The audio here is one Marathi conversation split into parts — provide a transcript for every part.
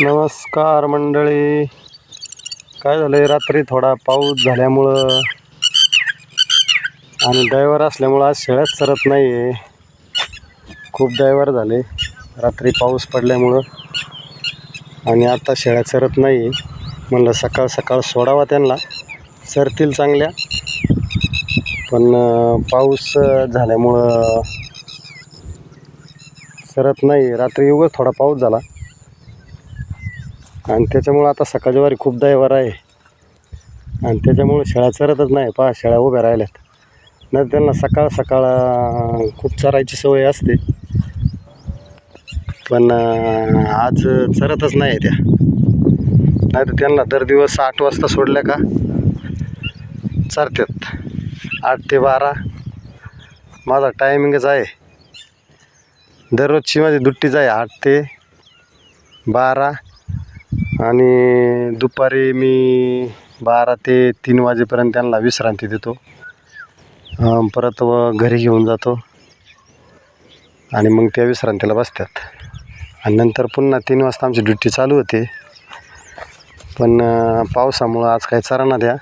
नमस्कार मंडळी. काय झालं आहे रात्री थोडा पाऊस झाल्यामुळं आणि ड्रायव्हर असल्यामुळं आज शेळ्यात सरत नाही आहे खूप ड्रायव्हर झाले. रात्री पाऊस पडल्यामुळं आणि आता शेळ्या सरत नाही आहे म्हणलं सकाळ सकाळ सोडावा त्यांना. सरतील चांगल्या. पण पाऊस झाल्यामुळं सरत नाही रात्री उगाच थोडा पाऊस झाला. आणि त्याच्यामुळं आता सकाळच्या वारी खूप दैवार आहे. आणि त्याच्यामुळं शेळ्या चरतच नाही. पहा शेळ्या उभ्या राहिल्यात. नाही त्यांना सकाळ सकाळ खूप चरायची सवय असते. पण आज चरतच नाही त्या. नाही तर त्यांना दर दिवस आठ वाजता सोडल्या का? चरतात आठ ते बारा. माझा टायमिंगच आहे. दररोजची माझी दुट्टीच आहे. आठ ते बारा. आणि दुपारी मी बारा ते तीन वाजेपर्यंत त्यांना विश्रांती देतो. परत व घरी घेऊन जातो. आणि मग त्या विश्रांतीला बसतात. आणि नंतर पुन्हा तीन वाजता आमची ड्युटी चालू होते. पण पावसामुळं आज काही चारा द्या.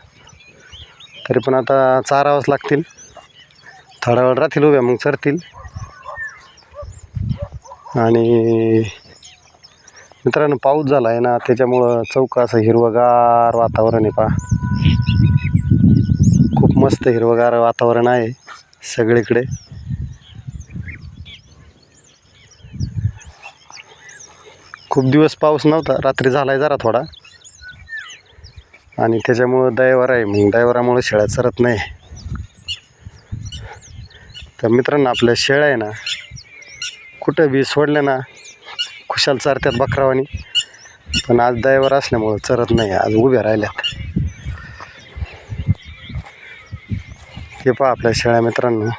तरी पण आता चारावंच लागतील. थोडा वेळ राहतील उभ्या मग चरतील. आणि मित्रांनो पाऊस झाला आहे ना त्याच्यामुळं चौक असं हिरवगार वातावरण आहे पा खूप मस्त हिरवगार वातावरण आहे सगळीकडे. खूप दिवस पाऊस नव्हता रात्री झाला आहे जरा थोडा. आणि त्याच्यामुळं दैवार आहे मग ड्रायव्हरामुळं शेळ्या चरत नाही. तर मित्रांनो आपल्या शेळ्या आहे ना कुठं बी सोडल्या ना खुशाल चारत्यात बकरावानी. पण आज दैवर असल्यामुळं चरत नाही आज उभ्या राहिल्यात. हे पहा आपल्या शेळ्या मित्रांनो.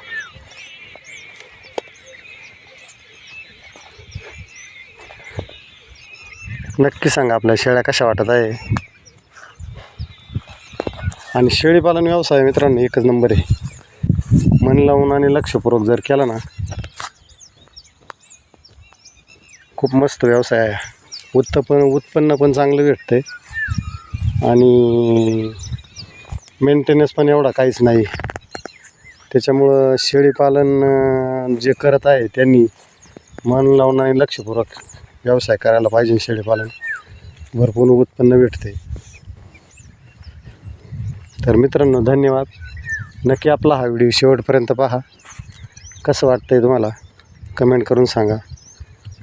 नक्की सांगा आपल्या शेळ्या कशा वाटत आहे. आणि शेळीपालन व्यवसाय मित्रांनो एकच नंबर आहे. मन लावून आणि लक्षपूर्वक जर केला ना खूप मस्त व्यवसाय आहे. उत्तपन उत्पन्न पण चांगलं भेटतं आहे आणि मेंटेनन्स पण एवढा काहीच नाही. त्याच्यामुळं शेळीपालन जे करत आहे त्यांनी मन लावून आणि लक्षपूर्वक व्यवसाय करायला पाहिजे शेळीपालन. भरपूर उत्पन्न भेटते तर मित्रांनो धन्यवाद. नक्की आपला हा व्हिडिओ शेवटपर्यंत पहा. कसं वाटतं आहे तुम्हाला? कमेंट करून सांगा.